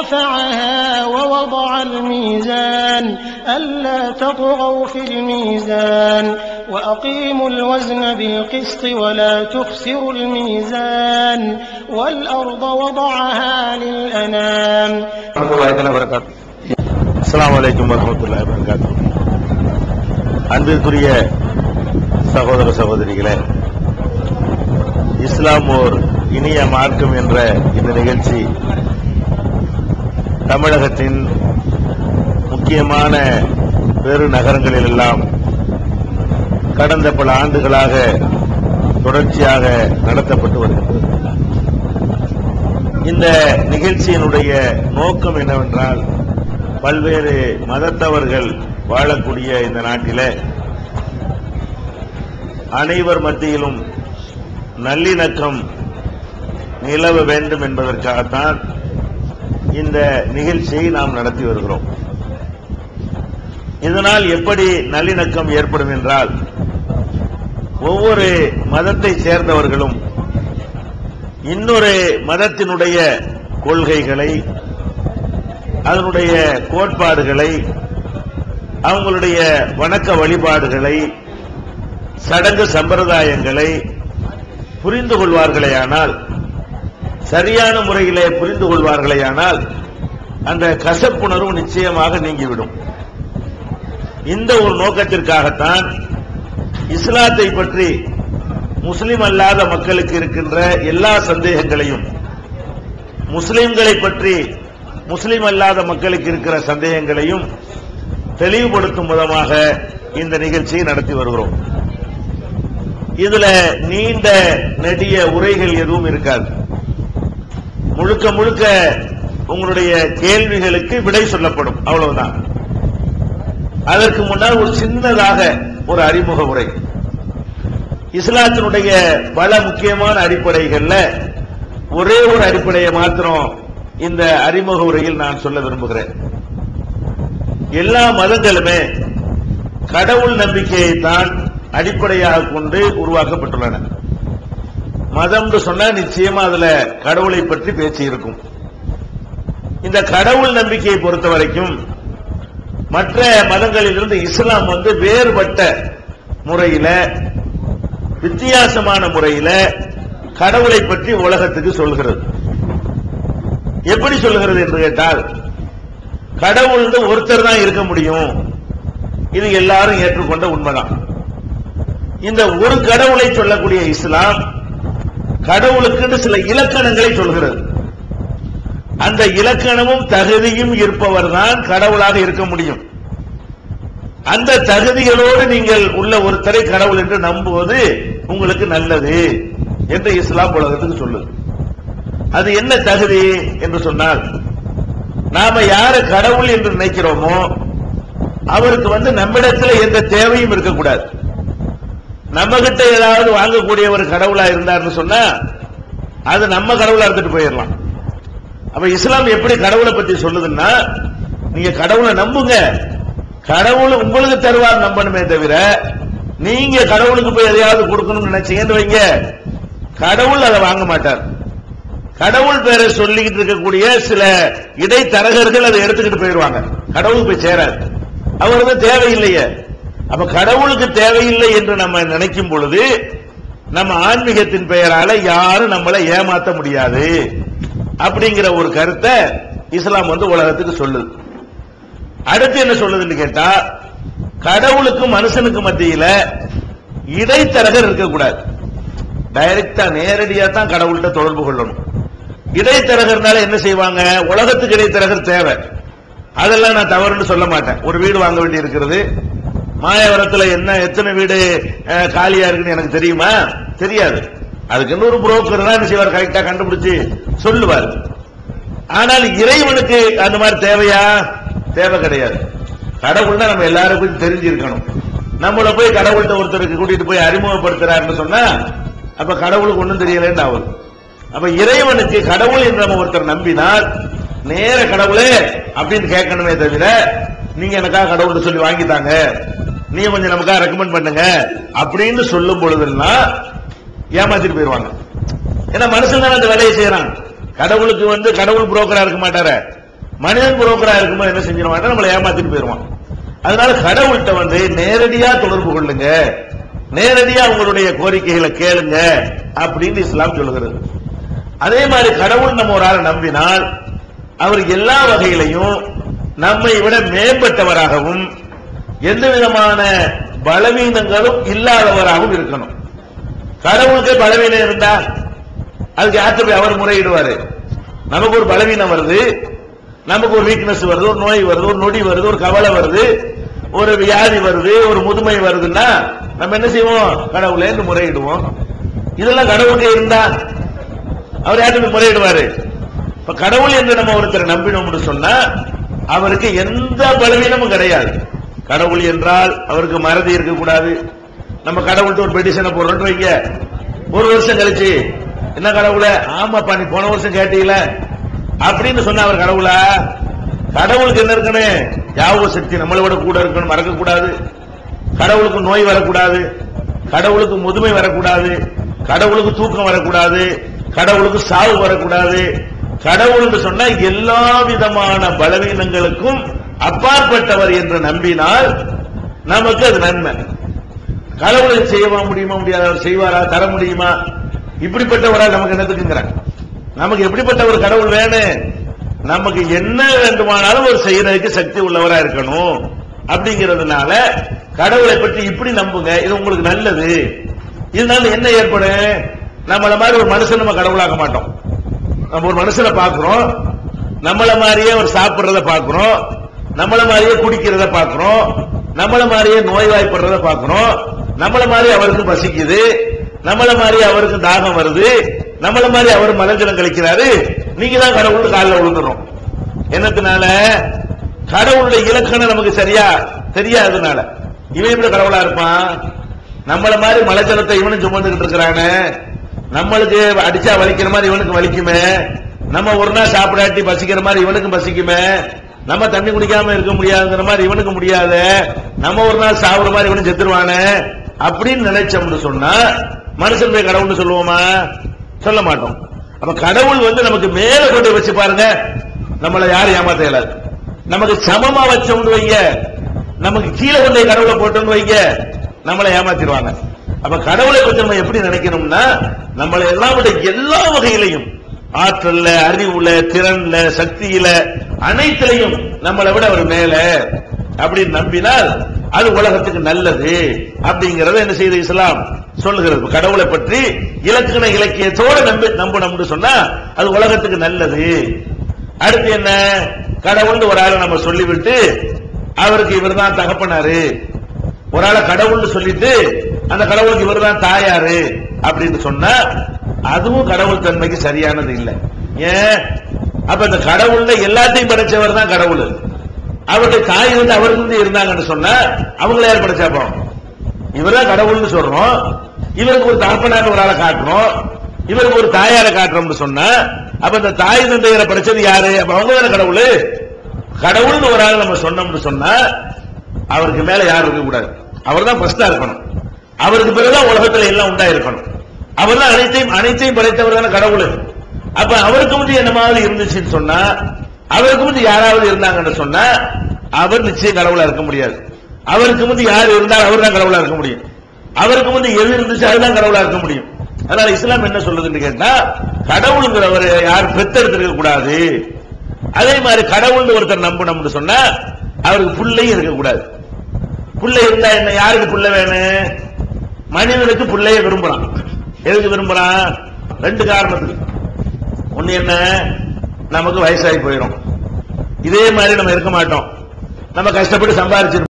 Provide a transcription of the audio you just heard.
رفعها ووضع الميزان ألا تطغوا في الميزان وأقيموا الوزن بالقسط ولا تخسروا الميزان والأرض وضعها للأنام வரமத்துல்லாஹி வரகாத்து அஸ்ஸலாமு அலைக்கும் வரமத்துல்லாஹி வரகாத்து அன்பிற்குரிய சகோதர சகோதரிகளே இஸ்லாம் ஓர் இனிய மார்க்கம் என்ற இந்த நிகழ்ச்சி தமிழகத்தின் முக்கியமான பெரு நகரங்களில் எல்லாம் கடந்த பல ஆண்டுகளாக தொடர்ச்சியாக நடத்தப்பட்டு வருகிறது. இந்த நிகழ்ச்சியினுடைய நோக்கம் என்னவென்றால் பல்வேறு மதத்தவர்கள் வாழக்கூடிய இந்த நாட்டில அனைவர் மத்தியிலும் நல்லிணக்கம் நிலவ வேண்டும் என்பதற்காகத்தான் இந்த நிகழ்ச்சியை நாம் நடத்தி வருகிறோம். இதனால் எப்படி நல்லிணக்கம் ஏற்படும் என்றால் ஒவ்வொரு மதத்தை சேர்ந்தவர்களும் இன்னொரு மதத்தினுடைய கொள்கைகளை அதனுடைய கோட்பாடுகளை அவங்களுடைய வணக்க வழிபாடுகளை சடங்கு சம்பிரதாயங்களை புரிந்து கொள்வார்களேயானால் சரியான முறையிலே புரிந்து கொள்வார்களேயானால் அந்த கசப்புணர்வு நிச்சயமாக நீங்கிவிடும். இந்த ஒரு நோக்கத்திற்காகத்தான் இஸ்லாத்தை பற்றி முஸ்லிம் அல்லாத மக்களுக்கு இருக்கின்ற எல்லா சந்தேகங்களையும் முஸ்லிம்களை பற்றி முஸ்லிம் அல்லாத மக்களுக்கு இருக்கிற சந்தேகங்களையும் தெளிவுபடுத்தும் விதமாக இந்த நிகழ்ச்சியை நடத்தி வருகிறோம். இதுல நீண்ட நெடிய உரைகள் எதுவும் இருக்காது. முழுக்க முழுக்க உங்களுடைய கேள்விகளுக்கு விடை சொல்லப்படும். அவ்வளவுதான். அதற்கு முன்னால் ஒரு சின்னதாக ஒரு அறிமுக உரை. இஸ்லாத்தினுடைய பல முக்கியமான அடிப்படைகள்ல ஒரே ஒரு அடிப்படையை மாத்திரம் இந்த அறிமுக உரையில் நான் சொல்ல விரும்புகிறேன். எல்லா மதங்களுமே கடவுள் நம்பிக்கையை தான் அடிப்படையாக கொண்டு உருவாக்கப்பட்டுள்ளன. மதம் சொன்னா நிச்சயமா அதுல கடவுளை பற்றி பேச்சு இருக்கும். இந்த கடவுள் நம்பிக்கையை பொறுத்த வரைக்கும் மற்ற மதங்களிலிருந்து இஸ்லாம் வந்து வேறுபட்ட முறையில வித்தியாசமான முறையில கடவுளை பற்றி உலகத்துக்கு சொல்கிறது. எப்படி சொல்லுகிறது என்று கேட்டால் கடவுள் ஒருத்தர் தான் இருக்க முடியும். இது எல்லாரும் ஏற்றுக்கொண்ட உண்மைதான். இந்த ஒரு கடவுளை சொல்லக்கூடிய இஸ்லாம் கடவுளுக்கு சில இலக்கணங்களை சொல்கிறது. அந்த இலக்கணமும் தகுதியும் இருப்பவர் தான் கடவுளாக இருக்க முடியும். அந்த தகுதிகளோடு நீங்கள் உள்ள ஒருத்தரை கடவுள் என்று நம்புவது உங்களுக்கு நல்லது என்று இஸ்லாம் உலகத்துக்கு சொல்லுது. அது என்ன தகுதி என்று சொன்னால் நாம யார கடவுள் என்று நினைக்கிறோமோ அவருக்கு வந்து நம்மிடத்தில் எந்த தேவையும் இருக்கக்கூடாது. நம்ம கிட்ட ஏதாவது வாங்கக்கூடிய ஒரு கடவுளா இருந்தார்னு சொன்னா அது நம்ம கடவுளா இருந்துட்டு போயிடலாம். அப்ப இஸ்லாம் எப்படி கடவுளை பத்தி சொல்லுதுன்னா நீங்க கடவுளை நம்புங்க. கடவுள் உங்களுக்கு தருவார் நம்பணுமே தவிர நீங்க கடவுளுக்கு போய் எதையாவது கொடுக்கணும்னு நினைச்சீங்கன்னு வைங்க. கடவுள் அதை வாங்க மாட்டார். கடவுள் பேரை சொல்லிக்கிட்டு இருக்கக்கூடிய சில இடைத்தரகர்கள் அதை எடுத்துக்கிட்டு போயிடுவாங்க. கடவுளுக்கு போய் சேராது. அவருக்கு தேவையில்லையே. அப்ப கடவுளுக்கு தேவையில்லை என்று நம்ம நினைக்கும் பொழுது நம்ம ஆன்மீகத்தின் பெயரால யாரும் நம்மளை ஏமாத்த முடியாது. அப்படிங்கிற ஒரு கருத்தை இஸ்லாம் வந்து உலகத்துக்கு சொல்லுது. அடுத்து என்ன சொல்லுதுன்னு கேட்டா கடவுளுக்கும் மனுஷனுக்கு மத்தியில இடைத்தரகர் இருக்கக்கூடாது. டைரக்டா நேரடியா தான் கடவுள்கிட்ட தொடர்பு கொள்ளணும். இடைத்தரகர்னால என்ன செய்வாங்க? உலகத்துக்கு இடைத்தரகர் தேவை. அதெல்லாம் நான் தவறுன்னு சொல்ல மாட்டேன். ஒரு வீடு வாங்க வேண்டி இருக்கிறது மாயவரத்துல என்ன எத்தனை வீடு காலியா இருக்குன்னு எனக்கு தெரியுமா? தெரியாது. அதுக்கு இன்னொரு புரோக்கர் தான் என்ன செய்வார்? கரெக்டா கண்டுபிடிச்சு சொல்லுவார். ஆனால் இறைவனுக்கு அந்த மாதிரி தேவையா? தேவை கிடையாது. கடவுள்னா நம்ம எல்லாருக்கும் தெரிஞ்சிருக்கணும். நம்மள போய் கடவுள்கிட்ட ஒருத்தருக்கு கூட்டிட்டு போய் அறிமுகப்படுத்துறாருன்னு சொன்னா அப்ப கடவுளுக்கு ஒண்ணும் தெரியலன்னு ஆகும். அப்ப இறைவனுக்கு கடவுள் என்று நம்ம ஒருத்தர் நம்பினால் நேர கடவுளே அப்படின்னு கேட்கணுமே தவிர நீங்க எனக்காக கடவுள்கிட்ட சொல்லி வாங்கித்தாங்க. நீ கொஞ்சம் நமக்காக ரெக்கமெண்ட் பண்ணுங்க அப்படின்னு சொல்லும் பொழுதுன்னா ஏமாத்திட்டு போயிருவாங்க. ஏன்னா மனுஷன் தானே அந்த வேலையை செய்யறான். கடவுளுக்கு வந்து கடவுள் புரோக்கரா இருக்க மாட்டாரு. மனிதன் புரோக்கரா இருக்கும்போது என்ன செஞ்சிருவான் நம்மளை ஏமாத்திட்டு போயிருவான். அதனால கடவுள்கிட்ட வந்து நேரடியா தொடர்பு கொள்ளுங்க. நேரடியா உங்களுடைய கோரிக்கைகளை கேளுங்க அப்படின்னு இஸ்லாம் சொல்லுகிறது. அதே மாதிரி கடவுள் நம்ம ஒரு ஆளை நம்பினால் அவர் எல்லா வகையிலையும் நம்மை விட மேம்பட்டவராகவும் எந்த விதமான பலவீனங்களும் இல்லாதவராகவும் இருக்கணும். கடவுளுக்கு பலவீனம் இருந்தா அதுக்கு யார்கிட்ட போய் அவர் முறையிடுவாரு? நமக்கு ஒரு பலவீனம் வருது நமக்கு ஒரு வீக்னஸ் வருது ஒரு நோய் வருது ஒரு நொடி வருது ஒரு கவலை வருது ஒரு வியாதி வருது ஒரு முதுமை வருதுன்னா நம்ம என்ன செய்வோம்? கடவுளே முறையிடுவோம். இதெல்லாம் கடவுளுக்கு இருந்தா அவர் யார்கிட்ட போய் முறையிடுவாரு? இப்ப கடவுள் என்று நம்ம ஒருத்தரை நம்பினோம்னு சொன்னா அவருக்கு எந்த பலவீனமும் கிடையாது. கடவுள் என்றால் அவருக்கு மறதி இருக்கக்கூடாது. நம்ம கடவுள்கிட்ட ஒரு பெட்டிஷனை போடுறோம் வைங்க. ஒரு வருஷம் கழிச்சு என்ன கடவுள? ஆமாப்பா நீ போன வருஷம் கேட்டீங்கள அப்படின்னு சொன்ன அவர் கடவுளா? கடவுளுக்கு என்ன இருக்கணும்? யாவோ சக்தி நம்மளை விட கூட இருக்கணும் மறக்க கூடாது கடவுளுக்கு நோய் வரக்கூடாது. கடவுளுக்கு முதுமை வரக்கூடாது. கடவுளுக்கு தூக்கம் வரக்கூடாது. கடவுளுக்கு சாவு வரக்கூடாது. கடவுள்னு சொன்னா எல்லா விதமான பலவீனங்களுக்கும் அப்பாற்பட்டவர் என்று நம்பினால் நமக்கு அது நன்மை. கடவுளை செய்யவா முடியுமா முடியாத? அவர் செய்வாரா? தர முடியுமா? இப்படிப்பட்டவரா நமக்கு என்னத்துக்குங்கிறாங்க நமக்கு எப்படிப்பட்ட ஒரு கடவுள் வேணும்? நமக்கு என்ன வேண்டுமானாலும் ஒரு செய்யறதுக்கு சக்தி உள்ளவரா இருக்கணும். அப்படிங்கிறதுனால கடவுளை பற்றி இப்படி நம்புங்க. இது உங்களுக்கு நல்லது. இதனால என்ன ஏற்படும்? நம்மள மாதிரி ஒரு மனுஷன் நம்ம கடவுளாக மாட்டோம். நம்ம ஒரு மனுஷனை பார்க்கிறோம். நம்மள மாதிரியே ஒரு சாப்பிடுறத பார்க்கிறோம். நம்மள மாதிரியே குடிக்கிறத பாக்குறோம் நம்மள மாதிரியே நோய்வாய்ப்படுறத பாக்குறோம் நம்மள மாதிரி அவருக்கு பசிக்குது. நம்மள மாதிரி அவருக்கு தாகம் வருது. நம்மள மாதிரி அவர் மலஞ்சலம் கழிக்கிறாரு. நீங்க தான் கடவுள் காலில் விழுந்துடும் என்னத்தினால? கடவுளுடைய இலக்கணம் நமக்கு சரியா? தெரியாததுனால. இவன் எப்படி கடவுளா இருப்பான்? நம்மள மாதிரி மலைஜலத்தை இவனும் சுமந்துகிட்டு இருக்கிறானே. நம்மளுக்கு அடிச்சா வலிக்கிற மாதிரி இவனுக்கு வலிக்குமே. நம்ம ஒரு நாள் சாப்பிடாட்டி பசிக்கிற மாதிரி இவனுக்கும் பசிக்குமே. நம்ம தண்ணி குடிக்காம இருக்க முடியாதுங்கிற மாதிரி இவனுக்கு முடியாத. நம்ம ஒரு நாள் சாப்பிடுற மாதிரி இவனும் செத்துருவானே அப்படின்னு நினைச்சோம்னு சொன்னா மனுஷன் போய் கடவுள்னு சொல்லுவோமா? சொல்ல மாட்டோம். அப்ப கடவுள் வந்து நமக்கு மேல கொண்டு வச்சு பாருங்க. நம்மள யாரும் ஏமாத்த இயலாது. நமக்கு சமமா வச்சோம்னு வைங்க. நமக்கு கீழே கொண்டு கடவுளை போட்டோம்னு வைங்க. நம்மளை ஏமாத்திடுவாங்க. அப்ப கடவுளை கொஞ்சம் நம்ம எப்படி நினைக்கணும்னா நம்மளை எல்லாம் எல்லா வகையிலையும் ஆற்றல்ல அறிவுல திறன்ல சக்தியில அனைத்திலையும் நம்மளை விட அவர் மேல. அப்படின்னு நம்பினால் அது உலகத்துக்கு நல்லது அப்படிங்கறத என்ன செய்த இஸ்லாம் சொல்லுகிறது. கடவுளை பற்றி இலக்கண இலக்கியத்தோட நம்பி நம்பணும்னு சொன்னா அது உலகத்துக்கு நல்லது. அடுத்து என்ன? கடவுள் ஒரு ஆளை நம்ம சொல்லிவிட்டு அவருக்கு இவர் தான் தகப்பனாரு. ஒரு ஆளை கடவுள்னு சொல்லிட்டு அந்த கடவுளுக்கு இவர் தான் தாயாரு அப்படின்னு சொன்னா அதுவும் கடவுள் தன்மைக்கு சரியானது இல்லை. ஏன்? அப்ப இந்த கடவுள்ல எல்லாத்தையும் படைச்சவர் தான் கடவுள். அவருடைய தாய் வந்து அவருக்கு வந்து இருந்தாங்கன்னு சொன்னா அவங்கள யார் படைச்சாப்போ இவர்தான் கடவுள்னு சொல்றோம். இவருக்கு ஒரு தகப்பனார் ஒரு ஆளை காட்டுறோம். இவருக்கு ஒரு தாயாரை காட்டுறோம்னு சொன்னா அப்ப இந்த தாய் தந்தையரை படைச்சது யாரு? அப்ப அவங்க தானே கடவுள். கடவுள்னு ஒரு ஆள் நம்ம சொன்னோம்னு சொன்னா அவருக்கு மேல யாரும் இருக்க கூடாது அவர் தான் ஃபர்ஸ்டா இருக்கணும். அவருக்கு பிறகுதான் உலகத்துல எல்லாம் உண்டாயிருக்கணும். அவர் தான் அனைத்தையும் அனைத்தையும் படைத்தவர் தானே கடவுள். அப்ப அவருக்கு முந்தி என்ன மாதிரி இருந்துச்சுன்னு சொன்னா அவருக்கு முந்தி யாராவது இருந்தாங்கன்னு சொன்னா அவர் நிச்சயம் கடவுளா இருக்க முடியாது. அவருக்கு முந்தி யார் இருந்தால் அவர் தான் கடவுளா இருக்க முடியும். அவருக்கு முந்தி எது இருந்துச்சு அதுதான் கடவுளா இருக்க முடியும். அதனால இஸ்லாம் என்ன சொல்லுதுன்னு கேட்டா கடவுளுங்கிறவர் யார் பெத்தெடுத்திருக்க கூடாது. அதே மாதிரி கடவுள்னு ஒருத்தர் நம்பணும்னு சொன்னா அவருக்கு புள்ளையும் இருக்கக்கூடாது. புள்ளை இருந்தா என்ன யாருக்கு புள்ள வேணும்? மனிதனுக்கு பிள்ளைய விரும்புறான். எதுக்கு விரும்புறான் ரெண்டு காரணத்துக்கு ஒண்ணு என்ன? நமக்கு வயசாகி போயிடும் இதே மாதிரி நம்ம இருக்க மாட்டோம். நம்ம கஷ்டப்பட்டு சம்பாரிச்சிருப்போம்.